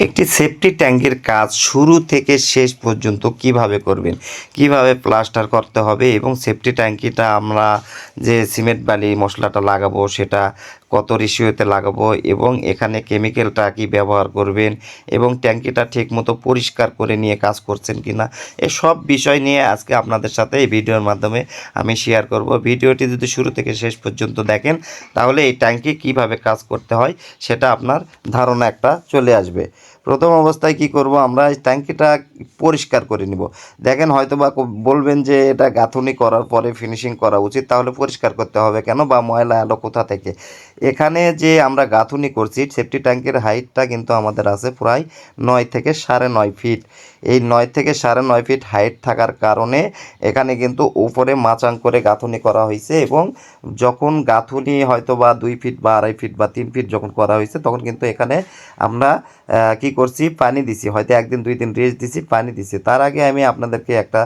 একটি সেফটি ট্যাঙ্কের কাজ শুরু থেকে শেষ পর্যন্ত কীভাবে করবেন? কীভাবে প্লাস্টার করতে হবে এবং সেফটি ট্যাঙ্কিটা আমরা যে সিমেন্ট বালি মশলাটা লাগাবো, সেটা কত রেশিওতে লাগাবো এবং এখানে কেমিক্যালটা কি ব্যবহার করবেন এবং ট্যাঙ্কিটা ঠিকমতো পরিষ্কার করে নিয়ে কাজ করছেন কি না এসব বিষয় নিয়ে আজকে আপনাদের সাথে এই ভিডিওর মাধ্যমে আমি শেয়ার করব। ভিডিওটি যদি শুরু থেকে শেষ পর্যন্ত দেখেন, তাহলে এই ট্যাঙ্কি কীভাবে কাজ করতে হয়, সেটা আপনার ধারণা একটা চলে আসবে। প্রথম অবস্থায় কি করব, আমরা এই ট্যাঙ্কিটা পরিষ্কার করে নিব। দেখেন হয়তো বা বলবেন যে এটা গাঁথুনি করার পরে ফিনিশিং করা উচিত, তাহলে পরিষ্কার করতে হবে কেন বা ময়লা এলো কোথা থেকে? এখানে যে আমরা গাঁথুনি করছি সেফটি ট্যাঙ্কের হাইটটা কিন্তু আমাদের আছে প্রায় নয় থেকে সাড়ে নয় ফিট। এই নয় থেকে সাড়ে নয় ফিট হাইট থাকার কারণে এখানে কিন্তু উপরে মাচাং করে গাঁথুনি করা হয়েছে এবং যখন গাঁথুনি হয়তো বা দুই ফিট বা আড়াই ফিট বা তিন ফিট যখন করা হয়েছে, তখন কিন্তু এখানে আমরা কি করছি, পানি দিছি। হয়তো একদিন, দুই দিন রেস্ট দিছি, পানি দিছি। তার আগে আমি আপনাদেরকে একটা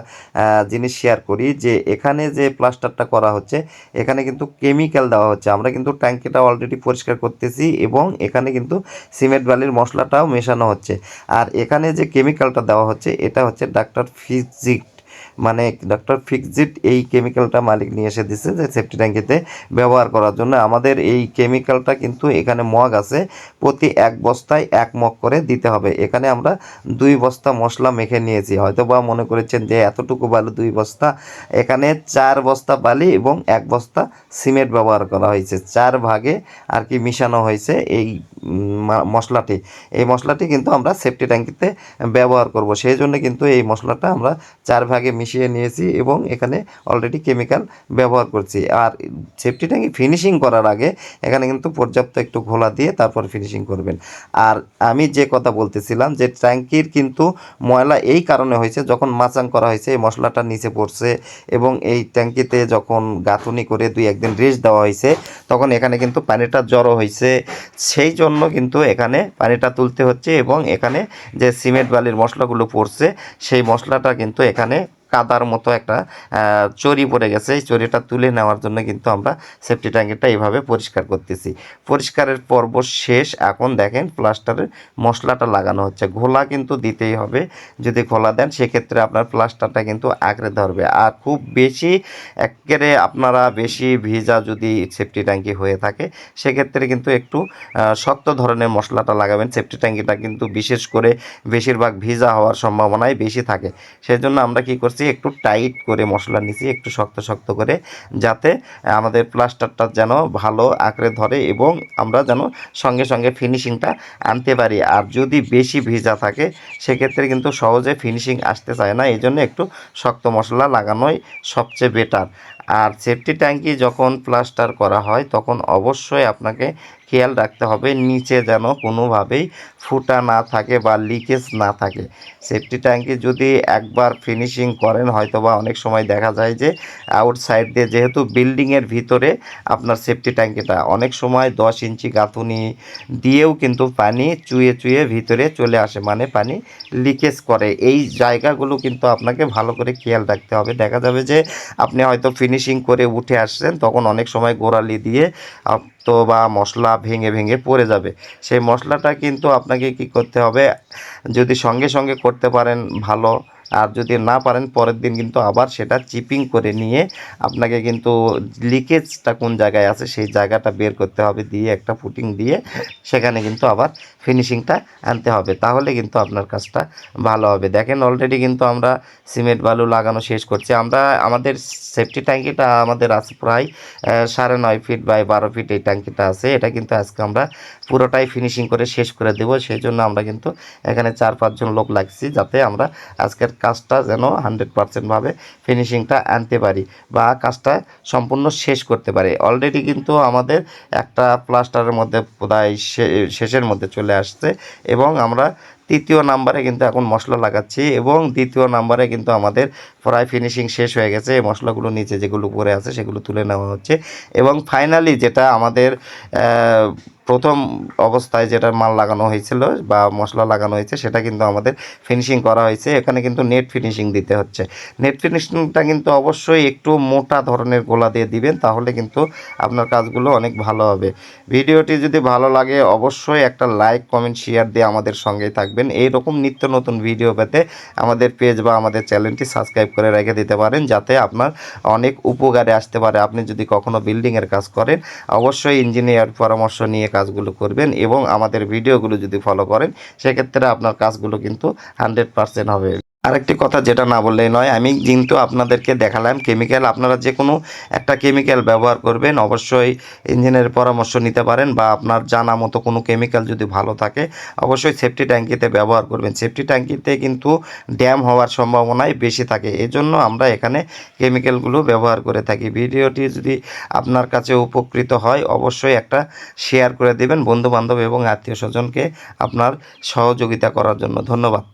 জিনিস শেয়ার করি যে, এখানে যে প্লাস্টারটা করা হচ্ছে, এখানে কিন্তু কেমিক্যাল দেওয়া হচ্ছে। আমরা কিন্তু ট্যাঙ্কিটা অলরেডি পরিষ্কার করতেছি এবং এখানে কিন্তু সিমেন্ট বালির মশলাটাও মেশানো হচ্ছে। আর এখানে যে কেমিক্যালটা দেওয়া হচ্ছে, এটা হচ্ছে ডাক্তার ফিজিক মানে ডক্টর ফিক্সিট এই কেমিক্যালটা মালিক নিয়ে এসে দিচ্ছে যে সেফটি ট্যাঙ্কিতে ব্যবহার করার জন্য। আমাদের এই কেমিক্যালটা কিন্তু এখানে মগ আছে, প্রতি এক বস্তায় এক মগ করে দিতে হবে। এখানে আমরা দুই বস্তা মশলা মেখে নিয়েছি। হয়তো বা মনে করেছেন যে এতটুকু বালু দুই বস্তা। এখানে চার বস্তা বালি এবং এক বস্তা সিমেন্ট ব্যবহার করা হয়েছে। চার ভাগে আর কি মিশানো হয়েছে এই মশলাটি। এই মশলাটি কিন্তু আমরা সেফটি ট্যাঙ্কিতে ব্যবহার করব। সেই জন্য কিন্তু এই মশলাটা আমরা চার ভাগে মিশিয়ে নিয়েছি এবং এখানে অলরেডি কেমিক্যাল ব্যবহার করছি। আর সেফটি ট্যাঙ্কি ফিনিশিং করার আগে এখানে কিন্তু পর্যাপ্ত একটু ঘোলা দিয়ে তারপর ফিনিশিং করবেন। আর আমি যে কথা বলতেছিলাম যে ট্যাঙ্কির কিন্তু ময়লা এই কারণে হয়েছে, যখন মাচাং করা হয়েছে, এই মশলাটা নিচে পড়ছে এবং এই ট্যাঙ্কিতে যখন গাঁথুনি করে দুই একদিন রেস্ট দেওয়া হয়েছে, তখন এখানে কিন্তু পানিটা জড়ো হয়েছে। সেই জন্য কিন্তু এখানে পানিটা তুলতে হচ্ছে এবং এখানে যে সিমেন্ট বালির মশলাগুলো পড়ছে, সেই মশলাটা কিন্তু এখানে কাদার মতো একটা চরি পড়ে গেছে। এই চরিটা তুলে নেওয়ার জন্য কিন্তু আমরা সেফটি ট্যাঙ্কিটা এইভাবে পরিষ্কার করতেছি। পরিষ্কারের পর্ব শেষ। এখন দেখেন প্লাস্টারের মশলাটা লাগানো হচ্ছে। ঘোলা কিন্তু দিতেই হবে। যদি ঘোলা দেন, সেক্ষেত্রে আপনার প্লাস্টারটা কিন্তু আঁকড়ে ধরবে। আর খুব বেশি একেবারে আপনারা বেশি ভিজা যদি সেফটি ট্যাঙ্কি হয়ে থাকে, সেক্ষেত্রে কিন্তু একটু শক্ত ধরনের মশলাটা লাগাবেন। সেফটি ট্যাঙ্কিটা কিন্তু বিশেষ করে বেশিরভাগ ভিজা হওয়ার সম্ভাবনাই বেশি থাকে। সেই জন্য আমরা কি করছি একটু টাইট করে মশলা নিচ্ছি একটু শক্ত শক্ত করে যাতে আমাদের প্লাস্টারটা যেন ভালো আঁকড়ে ধরে এবং আমরা যেন সঙ্গে সঙ্গে ফিনিশিংটা আনতে পারি। আর যদি বেশি ভিজা থাকে, সেক্ষেত্রে কিন্তু সহজে ফিনিশিং আসতে চায় না। এই জন্য একটু শক্ত মশলা লাগানোই সবচেয়ে বেটার আর সেফটি ট্যাঙ্কি যখন প্লাস্টার করা হয়, তখন অবশ্যই আপনাকে খেয়াল রাখতে হবে নিচে যেন কোনোভাবেই ফুটা না থাকে বা লিকেজ না থাকে। সেফটি ট্যাঙ্কি যদি একবার ফিনিশিং করেন হয়তো বা অনেক সময় দেখা যায় যে আউটসাইড দিয়ে যেহেতু বিল্ডিংয়ের ভিতরে আপনার সেফটি ট্যাঙ্কিটা, অনেক সময় দশ ইঞ্চি গাঁথুনি দিয়েও কিন্তু পানি চুয়ে চুয়ে ভিতরে চলে আসে মানে পানি লিকেজ করে। এই জায়গাগুলো কিন্তু আপনাকে ভালো করে খেয়াল রাখতে হবে। দেখা যাবে যে আপনি হয়তো ফিনিশিং করে উঠে আসছেন, তখন অনেক সময় গোড়ালি দিয়ে তো বা মশলা ভেঙে ভেঙে পড়ে যাবে। সেই মশলাটা কিন্তু আপনাকে কি করতে হবে, যদি সঙ্গে সঙ্গে করতে পারেন ভালো আর যদি না পারেন, পরের দিন কিন্তু আবার সেটা চিপিং করে নিয়ে আপনাকে কিন্তু লিকেজটা কোন জায়গায় আছে সেই জায়গাটা বের করতে হবে, দিয়ে একটা ফুটিং দিয়ে সেখানে কিন্তু আবার ফিনিশিংটা আনতে হবে। তাহলে কিন্তু আপনার কাজটা ভালো হবে। দেখেন অলরেডি কিন্তু আমরা সিমেন্ট, বালু লাগানো শেষ করছি। আমরা, আমাদের সেফটি ট্যাঙ্কিটা আমাদের আছে প্রায় সাড়ে নয় ফিট বাই বারো ফিট এই ট্যাঙ্কিটা আছে। এটা কিন্তু আজকে আমরা পুরোটাই ফিনিশিং করে শেষ করে দেবো। সেই জন্য আমরা কিন্তু এখানে চার পাঁচজন লোক লাগছি, যাতে আমরা আজকের কাজটা যেন হান্ড্রেড পারসেন্টভাবে ফিনিশিংটা আনতে পারি বা কাজটা সম্পূর্ণ শেষ করতে পারি। অলরেডি কিন্তু আমাদের একটা প্লাস্টারের মধ্যে প্রায় শেষের মধ্যে চলে আসছে এবং আমরা তৃতীয় নাম্বারে কিন্তু এখন মশলা লাগাচ্ছি এবং দ্বিতীয় নাম্বারে কিন্তু আমাদের প্রায় ফিনিশিং শেষ হয়ে গেছে। এই মশলাগুলো নিচে যেগুলো পরে আছে সেগুলো তুলে নেওয়া হচ্ছে এবং ফাইনালি যেটা আমাদের প্রথম অবস্থায় যেটা মাল লাগানো হয়েছিল বা মশলা লাগানো হয়েছে সেটা কিন্তু আমাদের ফিনিশিং করা হয়েছে। এখানে কিন্তু নেট ফিনিশিং দিতে হচ্ছে। নেট ফিনিশিংটা কিন্তু অবশ্যই একটু মোটা ধরনের গোলা দিয়ে দিবেন তাহলে কিন্তু আপনার কাজগুলো অনেক ভালো হবে। ভিডিওটি যদি ভালো লাগে অবশ্যই একটা লাইক কমেন্ট শেয়ার দিয়ে আমাদের সঙ্গেই থাকবেন এই রকম নিত্য নতুন ভিডিও পেতে আমাদের পেজ বা আমাদের চ্যানেলটি সাবস্ক্রাইব করে রেখে দিতে পারেন, যাতে আপনার অনেক উপকারে আসতে পারে। আপনি যদি কখনো বিল্ডিংয়ের কাজ করেন, অবশ্যই ইঞ্জিনিয়ার পরামর্শ নিয়ে কাজগুলো করবেন এবং আমাদের ভিডিওগুলো যদি ফলো করেন, সেক্ষেত্রে আপনার কাজগুলো কিন্তু হান্ড্রেড পারসেন্ট হবে। আরেকটি কথা যেটা না বললেই নয়, আমি কিন্তু আপনাদেরকে দেখালাম কেমিক্যাল আপনারা যে কোনো একটা কেমিক্যাল ব্যবহার করবেন, অবশ্যই ইঞ্জিনের পরামর্শ নিতে পারেন বা আপনার জানা মতো কোনো কেমিক্যাল যদি ভালো থাকে, অবশ্যই সেফটি ট্যাঙ্কিতে ব্যবহার করবেন। সেফটি ট্যাঙ্কিতে কিন্তু ড্যাম হওয়ার সম্ভাবনাই বেশি থাকে। এজন্য আমরা এখানে কেমিক্যালগুলো ব্যবহার করে থাকি। ভিডিওটি যদি আপনার কাছে উপকৃত হয়, অবশ্যই একটা শেয়ার করে দেবেন বন্ধুবান্ধব এবং আত্মীয় স্বজনকে আপনার সহযোগিতা করার জন্য। ধন্যবাদ।